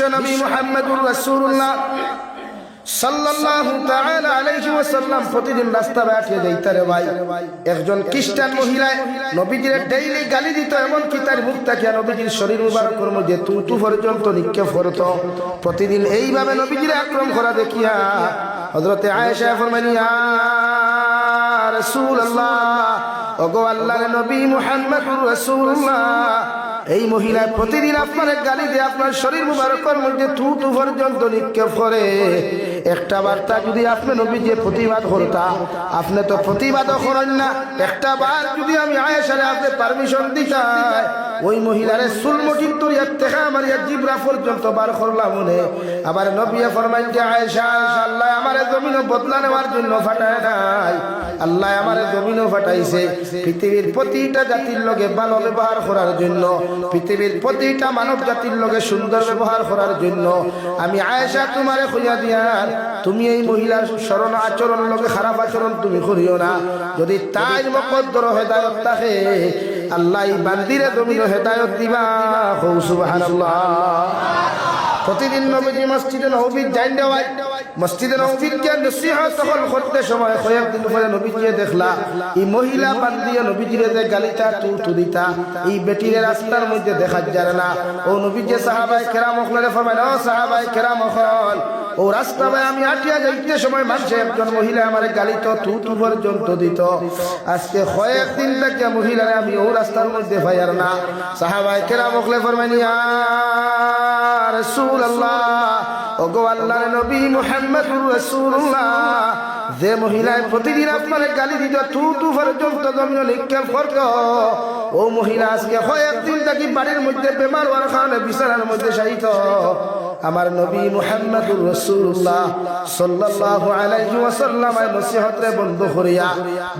বিশ্বনবী মুহাম্মদুর রাসূলুল্লাহ সাল্লাল্লাহু তাআলা আলাইহি ওয়াসাল্লাম প্রতিদিন রাস্তা বাটিয়ে যাইতারে ভাই, একজন খ্রিস্টান মহিলা নবীজির ডেইলি গালি দিত এমন কি তার মুখ থেকে নবীজির শরীর মুবারকের মধ্যে তু তু পর্যন্ত নিক্ষেপ করত। প্রতিদিন এইভাবে নবীজির আক্রমণ করা দেখিয়া হযরতে আয়েশা ফরমাইলেন ইয়া রাসূলুল্লাহ, ওগো আল্লাহর নবী মুহাম্মদুর রাসূলুল্লাহ এই মহিলা প্রতিদিন আপনার গালি দিয়ে আপনার শরীর মুবারকের মধ্যে থু তু পর্যন্ত নিক্ষেপ করে। একটা বার্তা যদি আপনি নবী যে প্রতিবাদ করতা, আপনি তো প্রতিবাদও করেন না। একটা বার যদি আমি আয়েশারে আপনি পারমিশন দিতাই ওই মহিলারে সুলমটির থেকে আমার ইয়া জিব্রা পর্যন্ত বার করলাম মনে আবার নবিয়া ফরমাইন যে, আয়েশা, আল্লাহ আমার জমিনও বদলা নেওয়ার জন্য ফাটায় নাই। আল্লাহ আমার জমিনও ফাটাইছে। পৃথিবীর প্রতিটা জাতির লগে ভালো ব্যবহার করার জন্য, পৃথিবীর প্রতিটা মানব জাতির লগে সুন্দর ব্যবহার করার জন্য। আমি আয়েশা তোমারে খুঁজা দিয়ার, তুমি এই মহিলার স্মরণ আচরণ লগে খারাপ আচরণ তুমি করিও না। যদি তাই মকদ্দর হেদায়ত থাকে আল্লাহ বান্দিরে জমিন হেদায়ত দিবা। হৌ সুবহানাল্লাহ। প্রতিদিন নবীজি মসজিদে নবীর যাইন দেওয়াই মসজিদে নবীর কে নসিহত তখন করতে সময় কয়েকদিন পরে নবীজিয়ে দেখলা, এই মহিলা বান্দিয়ে নবীজিরে যে গালিতা তু তুদিতা এই বেটিরে রাস্তার মধ্যে দেখা যায় না ও নবীজি সাহাবাই কেরাম হলে ফরমাইন ও কেরাম হল ও রাস্তা ভাই আমি আটিয়া যাইতে সময় মানুষে একজন মহিলা আমার গালিত তু তু পর্যন্ত দিত। আজকে কয়েকদিন থেকে মহিলারে আমি ও রাস্তার মধ্যে ভাইয়ার না। সাহাবাই কেরাম হলে ফরমাইন, ইয়া রাসূলুল্লাহ, ওগো আল্লাহর নবী মুহাম্মদুর রাসূলুল্লাহ, যে মহিলায় প্রতিদিন আপনার গালি দিত তু তু পর্যন্ত জমিন নিক্ষেপ করত ও মহিলা আজকে কয়েকদিন থাকি বাড়ির মধ্যে বেমার হওয়ার কারণে বিছানার মধ্যে সাহিত আমার নবী মুহাম্মদুর রাসূলুল্লাহ সাল্লাল্লাহু আলাইহি ওয়াসাল্লাম নসিহতরে বন্ধ করিয়া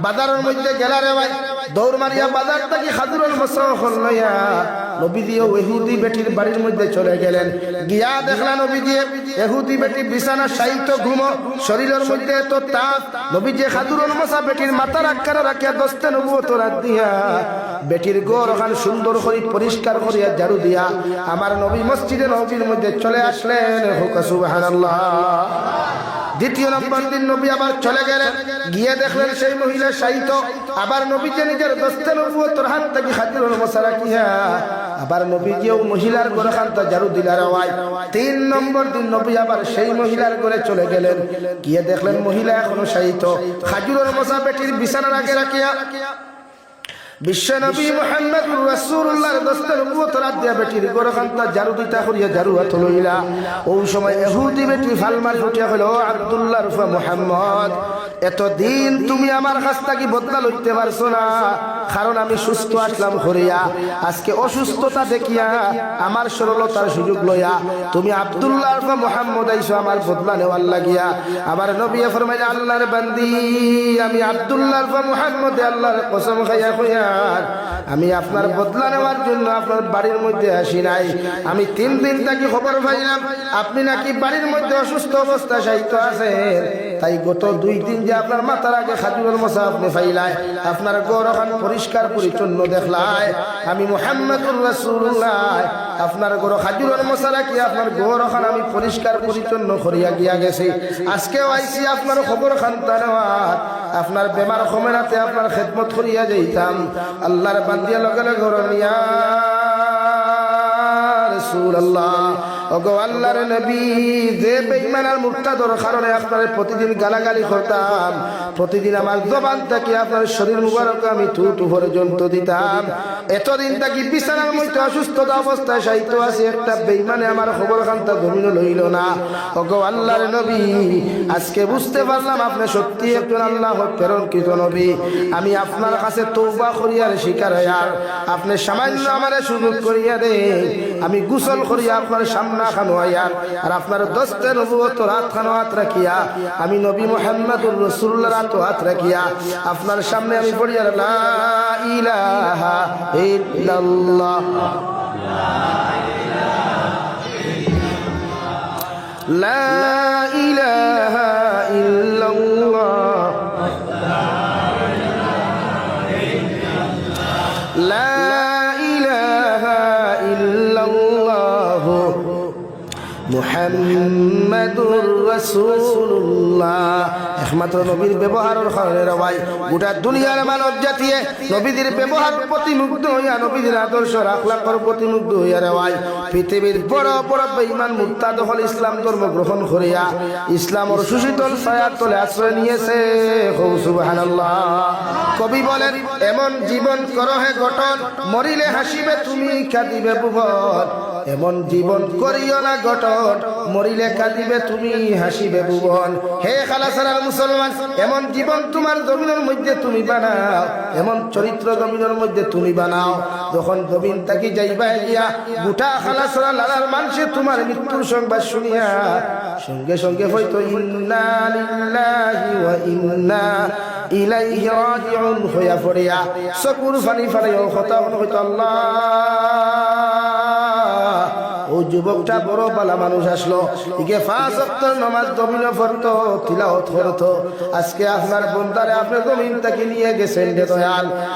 বাজারের মধ্যে গেলারে ভাই দৌড় মারিয়া বাজার থেকে নবীজি ও ইহুদি বেটির বাড়ির মধ্যে চলে গেলেন। গিয়া দেখলা ইহুদি বেটি শরীরের মধ্যে নবীজি বেটির রাখিয়া রাত দিয়া বেটির গোর ওখান সুন্দর করে পরিষ্কার করিয়া ঝাড়ু দিয়া আমার নবী মসজিদে নবীর মধ্যে চলে আসলেন। হুকা দ্বিতীয় নম্বর দিন নবী আবার চলে গেলেন। গিয়ে দেখলেন সেই মহিলা সাহিত্য আবার নবীকে নিজের দস্তে নবুয়তর হাত থেকে খাতির মশারা কিয়া আবার নবীজিও মহিলার ঘরে খান্তা ঝাড়ু দিলার তিন নম্বর দিন নবী আবার সেই মহিলার ঘরে চলে গেলেন। গিয়ে দেখলেন মহিলা এখনও সাহিত্য খাজুরের মশা বেটির বিছানার আগে রাখিয়া বিশ্বনবী মুহাম্মদুর রাসূলুল্লাহর দস্তের নবুয়ত দিয়া বেটির গোরখান্তা জারু দিতা করিয়া জারু হাত লইলা। ওই সময় ইহুদি বেটি ফালমারি উঠিয়া কইল ও আব্দুল্লাহ রুফা মুহাম্মদ এতদিন তুমি আমার কাছ থেকে বদলা লইতে পারছ না। কারণ আমি সুস্থ আসলাম করিয়া। আজকে অসুস্থতা দেখিয়া আমার সরলতার সুযোগ লইয়া তুমি আব্দুল্লাহ রুফা মুহাম্মদ আইছো আমার বদলা নেওয়ার লাগিয়া। আমার নবী ফরমাইলে আল্লাহর বান্দি আমি আব্দুল্লাহ রুফা মুহাম্মদ আল্লাহর কসম খাইয়া কইয়া আর আমি আপনার বদলা নেওয়ার জন্য আপনার বাড়ির মধ্যে আসি নাই। আমি তিন দিন তাকে খবর পাইলাম, আপনি নাকি বাড়ির মধ্যে অসুস্থ অবস্থা সাহিত্য আছেন। তাই গত দুই দিন যে আপনার মাথার আগে খাজুরের মশা আপনি পাইলাই আপনার গৌর ওখান পরিষ্কার পরিচ্ছন্ন দেখলাই আমি মোহাম্মদুর রাসূলুল্লাহ, আপনার গরো খাজুরের মশা রাখি আপনার গৌর ওখান আমি পরিষ্কার পরিচ্ছন্ন করিয়া গিয়া গেছি। আজকেও আইসি আপনার খবর খান নেওয়ার আপনার বেমার কমেনাতে আপনার খেদমত করিয়া যাইতাম। আল্লাহর বান্দিয়া লগে লগে ঘর নিয়া নবী আমার খবর লইল না। ওগো নবী, আজকে বুঝতে পারলাম আপনি সত্যি একজন আল্লাহ প্রেরণকৃত নবী। আমি আপনার কাছে তৌবা করিয়ার শিকার হইয়ার আপনি সামান্য আমারে সুযোগ করিয়া দে আমি গুসল করিয়া আপনার সামনা খানো আয়ার আর আপনার দস্তে নবুয়ত রাত খানো হাত রাখিয়া, আমি নবী মোহাম্মদুর রসুল্লাহ রাত হাত রাখিয়া, আপনার সামনে আমি পড়িয়া লা ইলাহা ইল্লাল্লাহ। لا মুহাম্মাদুর রাসূলুল্লাহ। একমাত্র নবীর গোটা দুনিয়ার মানব জাতিয়ে নবীদের ব্যবহার প্রতি মুগ্ধ হইয়া নবীদের আদর্শ আখলাকর প্রতি মুগ্ধ হইয়া রবাই পৃথিবীর বড় বড় বেঈমান মুক্তাদ হল ইসলাম ধর্ম গ্রহণ করিয়া ইসলামর সুশীতল ছায়ার তলে আশ্রয় নিয়েছে। সুবহানাল্লাহ। কবি বলেন, এমন জীবন করহে গঠন, মরিলে হাসিবে তুমি, কাঁদিবে ভুবন। এমন জীবন করিও না গঠন মরিলে কাঁদিবে তুমি, হাসিবে ভুবন। হে খালাসারার মুসলমান, এমন জীবন তোমার জমিনের মধ্যে তুমি বানাও। এমন চরিত্র জমিনের মধ্যে তুমি বানাও। যখন জমিন তাকি যাইবা গিয়া, গোটা খালাসারা লালার মানুষে তোমার মৃত্যুর সংবাদ শুনিয়া, সঙ্গে সঙ্গে হয়তো ইন্না ইন্না হইয়া পড়িয়া চকুর ফানি ফানি কথা হয়তো আল্লাহ। ও যুবকটা বড় বালা মানুষ আসলো। ইকে আজকে আপনার বন্দারে আপনি জমিন তাকে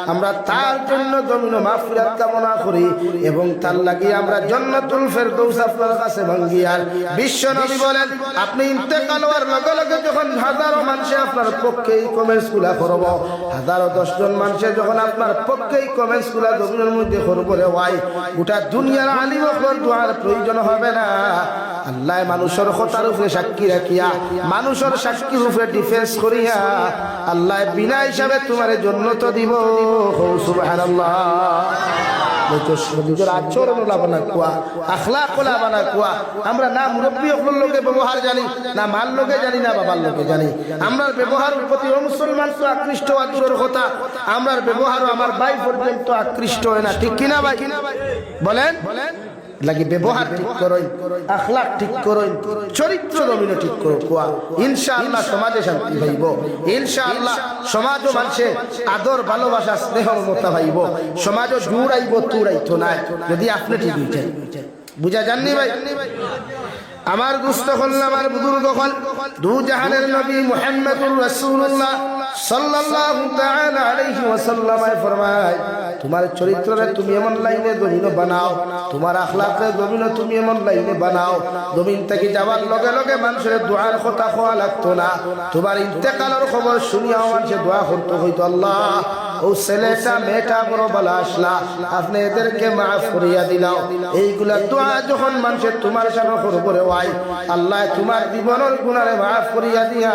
আমরা তার জন্য জমিন মাফিরাত কামনা করি এবং তার লাগি আমরা জন্নতুল ফেরদৌস আপনার কাছে ভাঙ্গিয়ার বিশ্ব নবী আপনি ইন্তেকাল হওয়ার লগে লগে যখন হাজারো মানুষে আপনার পক্ষে এই কমেন্টসগুলা করব হাজারো দশজন মানুষে যখন আপনার পক্ষে এই কমেন্টসগুলা মধ্যে করব রে ওয়াই গোটা দুনিয়ার আলিম দোয়ার প্রয়োজন হবে না। আল্লাহ মানুষের কথার উপরে সাক্ষী রাখিয়া, মানুষের সাক্ষীর উপরে ডিফেন্স করিয়া, আল্লাহ বিনা হিসাবে তোমার জন্য তো দিব। আমরা না জানি, না লোকে জানি, না লোকে জানি। আকৃষ্ট কথা। আমার ভাই পর্যন্ত আকৃষ্ট হয় না। ঠিক কিনা ভাই? বলেন? লাগি ব্যবহার ঠিক করই আখলাক ঠিক করই চরিত্র দমিন ঠিক করো কোয়া। ইনশাআল্লাহ সমাজে শান্তি পাইব। ইনশাআল্লাহ সমাজ ও মানুষে আদর, ভালোবাসা স্নেহ মমতা পাইব। সমাজ ও জুড়াইব, তুড়াইতো নাই। যদি আপনি ঠিক বুঝা জাননি ভাই? আমার দুস্থ হল, আমার বুজুর্গ হল। দু জাহানের নবী মুহাম্মদুর রাসূলুল্লাহ সাল্লাল্লাহু তাআলা আলাইহি ফরমায়, তোমার চরিত্রে তুমি এমন লাইনে জমিন বানাও, তোমার আখলাকে জমিন তুমি এমন লাইনে বানাও। জমিন থেকে যাওয়ার লগে লগে মানুষের দোয়ার কথা খোয়া লাগতো না। তোমার ইন্তেকালের খবর শুনিয়াও মানুষের দোয়া করতে হইতো আল্লাহ। ও ছেলেটা, মেয়েটা বড় বলা আসলা। আপনি এদেরকে মাফ করিয়া দিলাও। এইগুলা দোয়া যখন মানুষের তোমার সামনে করব ওয়াই আল্লাহ তোমার জীবনের গুণারে মাফ করিয়া দিয়া,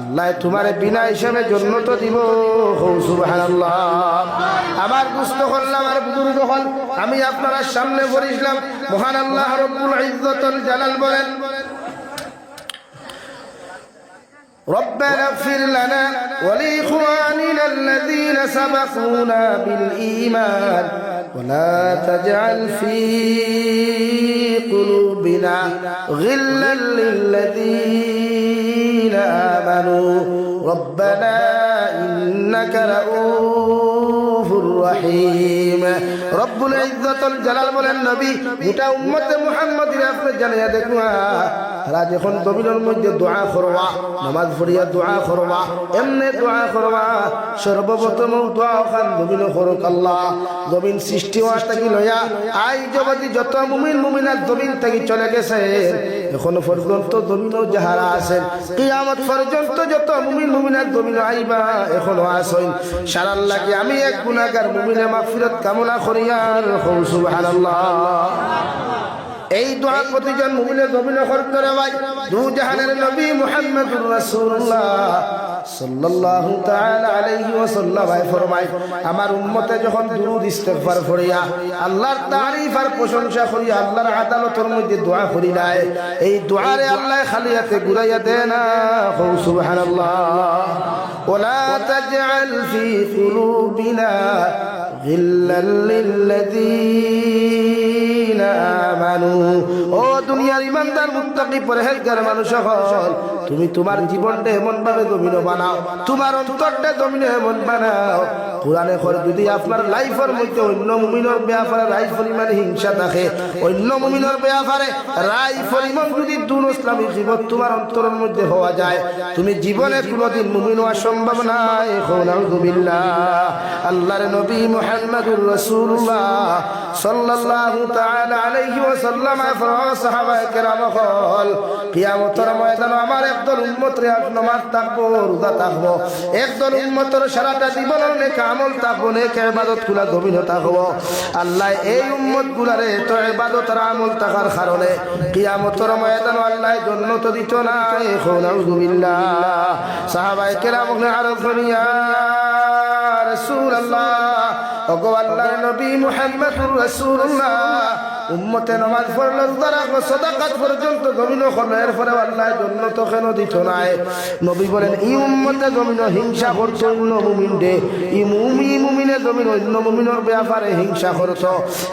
আল্লাহ তোমার বিনা হিসাবে জন্য তো দিব আমার দুস্থ করলাম আর বুজুর্গ হল। আমি আপনার সামনে বলিসলাম মহান আল্লাহ রব্বুল ইজ্জতুল জালাল বলেন ربنا اغفر لنا ولإخواننا الذين سبقونا بالإيمان ولا تجعل في قلوبنا غلا للذين آمنوا ربنا إنك رؤوف رحيم رب العزة الجلال والنبي متى أمة محمد رفض جنيا دكوها তারা যখন জমিনের মধ্যে দোয়া করবা, নামাজ পড়িয়া দোয়া করবা, এমনি দোয়া করবা, সর্বপ্রথম দোয়া খান জমিন করুক আল্লাহ। জমিন সৃষ্টি হওয়া থাকি লইয়া আই জগতি যত মুমিন মুমিনার জমিন থেকে চলে গেছে। এখনও পর্যন্ত জমিনও যাহারা আছেন, কিয়ামত পর্যন্ত যত মুমিন মুমিনার জমিন আইবা, এখনও আসেন সারার লাগে আমি এক গুণাগার মুমিনে মাগফিরাত কামনা করিয়ার হৌ সুবহানাল্লাহ। এই দোয়া প্রতিজন মুমিনে জমিনে করতে রে ভাই দু জাহানের নবী মুহাম্মদুর রাসূলুল্লাহ সাল্লাল্লাহু তাআলা আলাইহি ওয়াসাল্লাম ফরমায় আমার উম্মতে যখন দুরূদ ইস্তিগফার করিয়া আল্লাহর তারিফ আর প্রশংসা করিয়া আল্লাহর আদালতের মধ্যে দোয়া করি নাই এই দোয়ারে আল্লাহ খালি হাতে ঘুরাইয়া দেয় না হৌ সুবহানাল্লাহ ওলা তাজআল ফি কুলুবিনা غلا للذين آمنوا ও দুনিয়ার ইমানদার, মুত্তাকি, পরহেজগার মানুষ হল তুমি তোমার জীবনটা এমন ভাবে জমিন বানাও, তোমার অন্তরটা জমিন এমন বানাও। কোরআনে কর যদি আপনার লাইফের মধ্যে অন্য মুমিনের ব্যাপারে পরিমাণ হিংসা থাকে, অন্য মুমিনের ব্যাপারে পরিমাণ যদি দুন ইসলামী জীবন তোমার অন্তরের মধ্যে হওয়া যায়, তুমি জীবনে কোনোদিন মুমিন হওয়া সম্ভব নাই। আল্লাহর নবী মুহাম্মদুর রাসূলুল্লাহ সাল্লাল্লাহু তাআলা আলাইহি সাহাবায়ে কেরাম হল কিয়ামতের ময়দানে আমার একদল উম্মতের রাসূলুল্লাহ উম্মতে নামাজ পড়লে তারা সদাকাত পর্যন্ত জমিন হলো এরপরে আল্লাহ জন্য তো কেন দিত নাই? নবী বলেন, ই উম্মতে জমিন হিংসা করতো অন্য মুমিন দে ই মুমি মুমিনে জমিন অন্য মুমিনের ব্যাপারে হিংসা করত।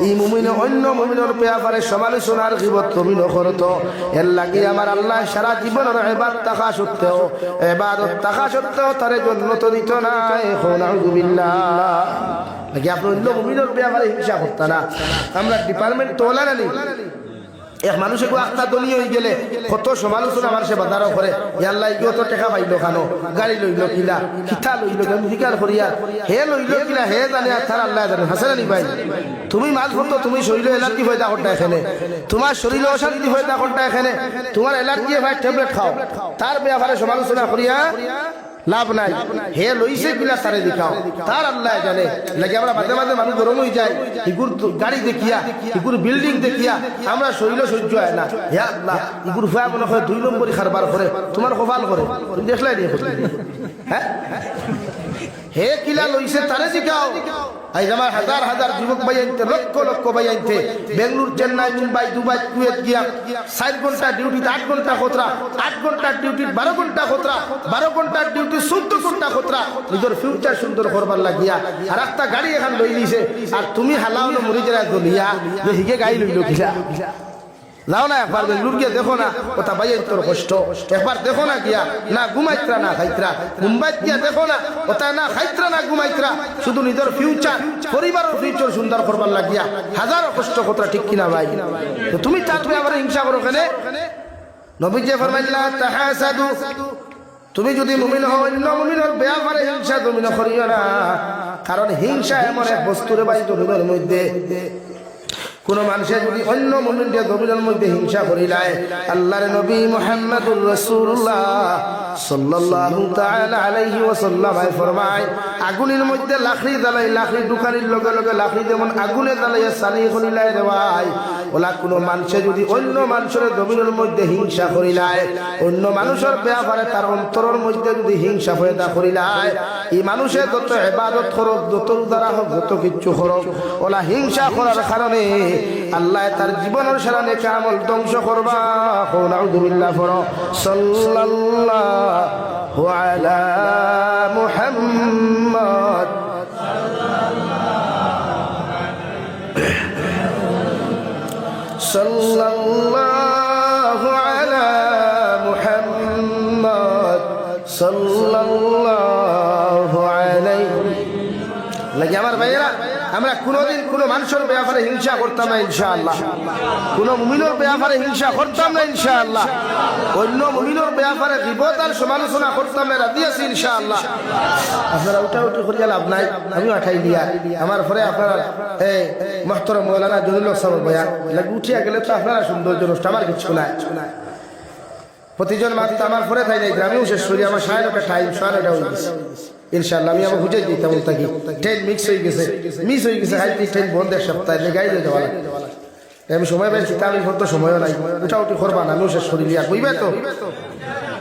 ই মুমিনে অন্য মুমিনের ব্যাপারে সমালোচনার জীবত জমিন করত। এর লাগি আমার আল্লাহ সারা জীবনের এবার টাকা সত্ত্বেও এবার টাকা সত্ত্বেও তারে জন্য তো দিত না এখন আলহামদুলিল্লাহ নাকি আপনি অন্য মুমিনের ব্যাপারে হিংসা করতেন না। আমরা ডিপার্টমেন্ট তোলা না এক মানুষে আত্মা দলি হয়ে গেলে কত সমালোচনা আমার সে বাজারও করে ইয়াল্লাই গিয়ে তো টেকা পাইল খানো গাড়ি লইল কিলা, খিতা লইল অধিকার করিয়া, হে লইল কিলা, হে জানে আর তার আল্লাহ জানে। হাসে নি ভাই, তুমি মাছ ভরতো তুমি শরীরে এলার্জি হয়ে যা করটা এখানে। তোমার শরীরে অশান্তি হয়ে যা করটা এখানে। তোমার এলার্জি ভাই ট্যাবলেট খাও। তার ব্যাপারে সমালোচনা করিয়া লাভ নাই। হে লইছে কিনা তারে দেখাও। তার আল্লাহ জানে। লাগে আমরা মাঝে মাঝে মানুষ গরম হয়ে যায়, ইগুর গাড়ি দেখিয়া, ইগুর বিল্ডিং দেখিয়া, আমরা শরীর সহ্য হয় না। হে আল্লাহ, ইগুর ফুয়া মনে হয় দুই নম্বরই খারবার করে তোমার কপাল করে দেখলাই হ্যাঁ? হে কিলা লইছে তারে দেখাও। আজ আমার হাজার হাজার যুবক ভাই আনতে লক্ষ লক্ষ ভাই আনতে বেঙ্গলুর, চেন্নাই, মুম্বাই, দুবাই, কুয়েত গিয়া ষাট ঘণ্টা ডিউটিতে, আট ঘণ্টা খতরা, আট ঘণ্টার ডিউটি বারো ঘণ্টা খতরা, বারো ঘণ্টার ডিউটি চোদ্দ ঘণ্টা খতরা, নিজের ফিউচার সুন্দর করবার লাগিয়া আর একটা গাড়ি এখন লই দিছে আর তুমি হালাও মরি যারা গলিয়া যে হিগে গাড়ি লইল কিলা। যাও না, একবার বেঙ্গলুর গিয়ে দেখো না, ওটা বাইয়ের তোর কষ্ট। একবার দেখো না গিয়া, না ঘুমাইত্রা, না খাইত্রা। মুম্বাই গিয়া দেখো না, ওটা না খাইত্রা, না ঘুমাইত্রা। শুধু নিজের ফিউচার পরিবারের ফিউচার সুন্দর করবার লাগিয়া, হাজারো কষ্ট কথা ঠিক কিনা ভাই? তো তুমি তা তুমি আবার হিংসা করো কেন? নবী যে ফরমাইলা তাহাসাদু। তুমি যদি মুমিন হও অন্য মুমিনের ব্যাপারে হিংসা তুমি না করিও না। কারণ হিংসা এমন এক বস্তুরে বাই জমিনের মধ্যে। কোন মানুষের যদি অন্য মুমিনকে জমিনের মধ্যে হিংসা করিলায়, আল্লাহর নবী মুহাম্মদুর রাসূলুল্লাহ সাল্লাল্লাহু তাআলা আলাইহি ওয়াসাল্লাম ফরমায়, আগুনের মধ্যে লাকড়ি জ্বালাই লাকড়ি দোকানের লগে লগে লাকড়ি যেমন আগুনে জ্বালাইয়া সানি করিলায় ভাই। ওলা কোন মানুষে যদি অন্য মানুষের জমিনের মধ্যে হিংসা করিলায়, অন্য মানুষের ব্যাপারে তার অন্তরের মধ্যে যদি হিংসা পয়দা করিলায়, এই মানুষের যত ইবাদত করক, যত দ্বারা হোক, যত কিচ্ছু করক, ওলা হিংসা করার কারণে আল্লাহ তার জীবনের সারা নেকা আমল ধ্বংস করবা। সাল্লাল্লাহু আলা মুহাম্মদ। সাল্লাল্লাহু আমরা কোনোদিন কোনো মানুষের ব্যাপারে হিংসা করতাম না, ইনশাআল্লাহ। কোনো মুমিনের ব্যাপারে হিংসা করতাম না, ইনশাআল্লাহ। অন্য মুমিনের ব্যাপারে বিপদ আর সমালোচনা করতাম না আছি, ইনশাআল্লাহ। আপনারা উঠা উঠি করিয়া লাভ নাই আমি আঠাই দিয়া। আমার পরে আপনারা, এই মহতর মৌলানা জলিল সাহেব উঠিয়া গেলে তো আপনারা সৌন্দর্য নষ্ট, আমার কিছু নাই। প্রতিজন মাত্র আমার পরে থাই নাই, গ্রামেও শেষ করি, আমার সাড়ে নটা টাইম সাড়ে ইনশাল্লাহ আমি ট্রেন মিক্স হয়ে গেছে। হয়ে গেছে বন্ধ আমি সময় তা আমি করতে সময়ও নাই। উঠা করবা না শেষ তো?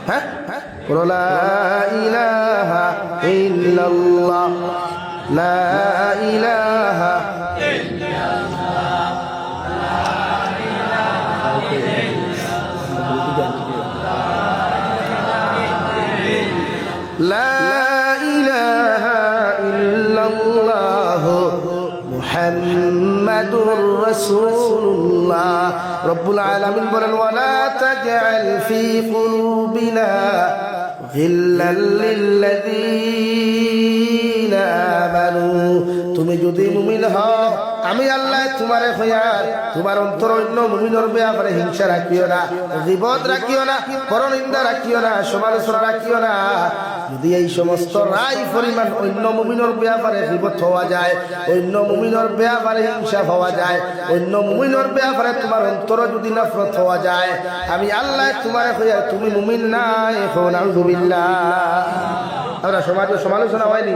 হ্যাঁ? বলো, লা ইলাহা رسول الله رب العالمين بلن ولا تجعل في قلوبنا غلا للذين آمنوا تمجد من আমি আল্লাহ তোমারে হইয়ার, তোমার অন্তর অন্য মুমিনর ব্যাপারে হিংসা রাখিও না বিপদ রাখিও না, পরনিন্দা রাখিও না, সমালোচনা রাখিও না। যদি এই সমস্ত রায় পরিমাণ অন্য মুমিনর ব্যাপারে বিপদ হওয়া যায়, অন্য মুমিনর ব্যাপারে হিংসা হওয়া যায়, অন্য মুমিনর ব্যাপারে তোমার অন্তর যদি নফরত হওয়া যায়, আমি আল্লাহ তোমার হইয়া তুমি মুমিন নাই এখন আলহামদুলিল্লাহ আমরা সমাজ সমালোচনা হয়নি?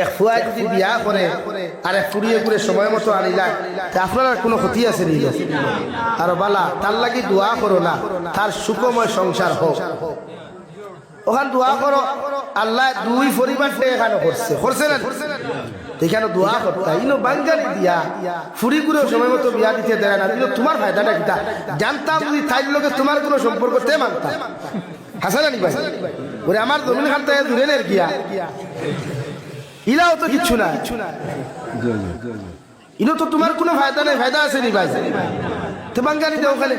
এক ফুয়া যদি বিয়া করে, আর এক ফুড়িয়ে করে সময় মতো আনিলা, তা আপনার আর কোনো ক্ষতি আছে নি? আর বালা, তার লাগি দোয়া করো না, তার সুখময় সংসার হোক। ওখান দোয়া করো, আল্লাহ দুই পরিবারটা এখানে করছে। করছে না? এখানে দোয়া করতে ইনো বাঙ্গালি দিয়া, ফুরি করে সময় মতো বিয়া দিতে দেয় না। কিন্তু তোমার ফায়দাটা কিতা জানতাম যদি তাই লোকে তোমার কোনো সম্পর্ক তে মানতাম। হাসানা ভাই? ওরে আমার জমিন খান দূরে নের গিয়া। ইলাও তো কিচ্ছু না ইনো তো তোমার কোনো ফায়দা নেই, ফায়দা আছে নি ভাই? তো বাঙ্গালি দেও ওখানে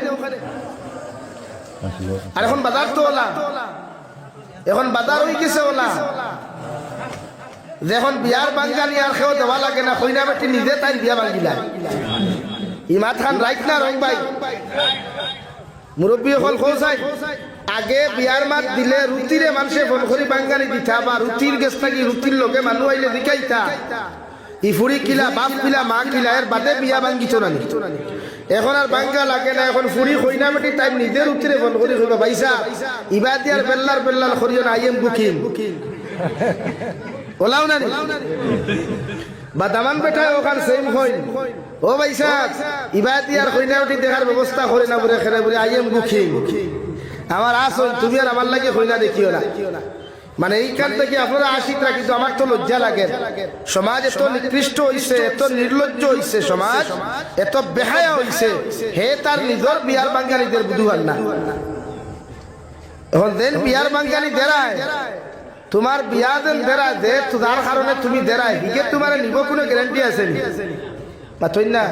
আর এখন বাজার তো ওলা। এখন বাজার হয়ে গেছে ওলা। যখন বিয়ার বাঙ্গালি আর কেউ দেওয়া লাগে না, কইনা বেটি নিজে তাই বিয়া বাঙ্গিলা ইমাত খান রাইট না রং ভাই? মুরব্বী হল খোঁজাই আগে বিয়ার মাত দিলে রুটিরে মানুষে ফোন করি বাঙ্গালি দিতা বা রুটির গেছ থাকি, রুটির লোকে মানুষ আইলে দিকাইতা ই ফুড়ি কিলা, বাপ কিলা, মা কিলা, এর বাদে বিয়া বাঙ্গিত না এখন আর বাঙ্গা লাগে না, এখন ফুড়ি কইনা বেটি তাই নিজে রুটিরে ফোন করি, কইবা পাইসা ইবা দিয়ার বেল্লার বেল্লার করিও না আই এম বুকিং। ওলাও না নি? বা দামান বেটায় ওখান সেম হইন ও ভাইসা ইবাতি আর কইনা উঠি দেখার ব্যবস্থা করে না বলে খেলে বলে, আই এম বুকিং। আমার আসল তুমি আর আমার লাগে কইনা দেখিও না। মানে এইখান থেকে আপনারা আশিকরা কিন্তু আমার তো লজ্জা লাগে। সমাজ এত নিকৃষ্ট হইছে, এত নির্লজ্জ হইছে সমাজ, এত বেহায়া হইছে। হে তার নিজর বিয়ার বাঙ্গালীদের বুধুয়ার না। এখন দেন বিয়ার বাঙ্গালি দেরায়। তোমার বিয়া দেন দেরায়, দে যার কারণে তুমি দেরায়। হিগে তোমার নিব কোনো গ্যারান্টি আছে নি? পাতই না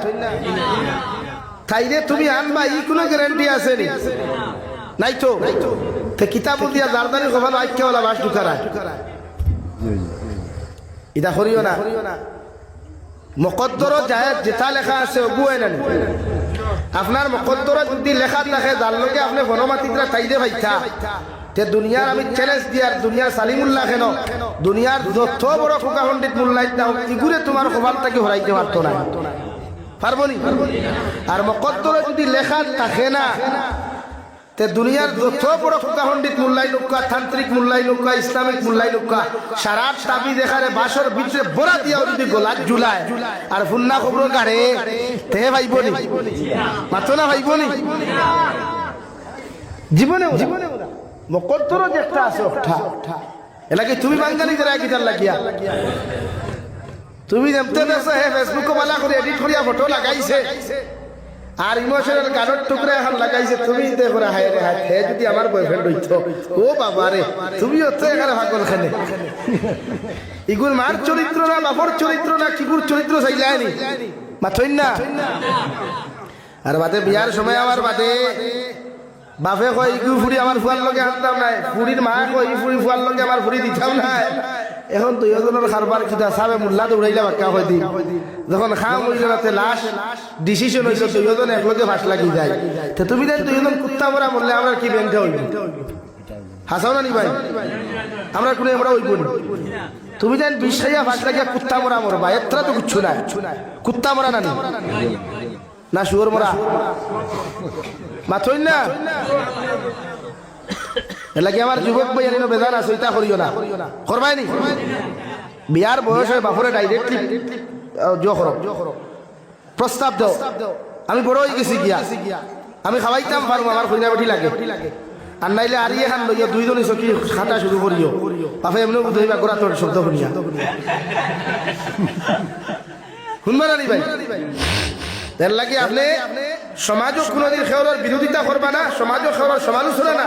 তুমি আনবা, ই কোনো গ্যারান্টি আছে নি? নাই তো? তে কিতাব দিয়া জারদানি কভালো আইকে ওলা বাস ঢুকারা। ইটা করিও না। মকদ্দর যায় যেটা লেখা আছে অগুয়াই না আপনার মকদ্দর যদি লেখা থাকে, যার লগে আপনি বনমাতিকরা তাইদে ভাইতা। তে দুনিয়ার আমি চ্যালেঞ্জ দিয়ার দুনিয়ার সালিমুল্লাহ কেন? দুনিয়ার যত বড় খোকা পণ্ডিত মুল্লাই দাও ইগুরে তোমার তাকে হরাইতে পারতো না। পারবনি আর মকদ্দর যদি লেখা থাকে না তে যত বড় খোকা পণ্ডিত মুল্লাই তান্ত্রিক মুল্লাই লোকা ইসলামিক মুল্লাই লোকা সারা তাবি দিয়াও যদি গোলাপ জুলায় আর ফুন্না তুমি বাঙ্গালি যারা গিটার লাগিয়া? তুমি দেখছ, হে ফেসবুক বালা করে এডিট করিয়া ফটো লাগাইছে। আর ইমোশনাল গানের টুকরা এখন লাগাইছে, তুমি দেখো রে হায় রে হায়, হে যদি আমার বয়ফ্রেন্ড হইতো। ও বাবা রে, তুমি হচ্ছে এখানে ভাগল খানে ইগুর মার চরিত্র না, বাপর চরিত্র না, কিগুর চরিত্র চাইলানি মাথইন না? আর বাদে বিয়ার সময় আমার বাদে বাপে কয় ইগু ফুড়ি আমার ফুয়ার লগে আনতাম নাই। ফুড়ির মা কয় ই ফুড়ি ফুয়ার লগে আমার ফুড়ি দিতাম নাই। এখন দুইজনের খারবার কিতা সাবে মুল্লা দৌড়াইলা বাক্কা হয়ে দিন যখন খাম হইল রাতে লাশ ডিসিশন হইল দুইজন একলগে ফাঁস লাগি যায়। তো তুমি দেন দুইজন কুত্তা মরা বললে আমরা কি ব্যাংকে হইব? হাসাও না নি ভাই? আমরা কোনো আমরা হইব না? তুমি যেন বিষাইয়া ফাঁস লাগিয়া কুত্তা মরা মরবা, এত্রা তো কিচ্ছু নাই। কুত্তা মরা না নি? না, শুয়োর মরা। মাথই না? এলাকি আমার যুবক ভাই এনে বেজান আছে এটা করিও না? করবাই নি? বিয়ার বয়স বাপরে ডাইরেক্টলি জো করো প্রস্তাব দাও আমি বড় হয়ে গেছি গিয়া। আমি খাওয়াইতাম পারব আমার কইনা বেটি লাগে। আর নাইলে আর ইয়ে খান লইয়া দুইজনে চকি খাটা শুরু করিও। বাপে এমনি বুঝাইবা গোড়া তোর শব্দ শুনিয়া। শুনবা নি ভাই? এর লাগে আপনি সমাজও কোনোদিন খেওয়ার বিরোধিতা করবা না সমাজও খেওয়ার সমালোচনা না?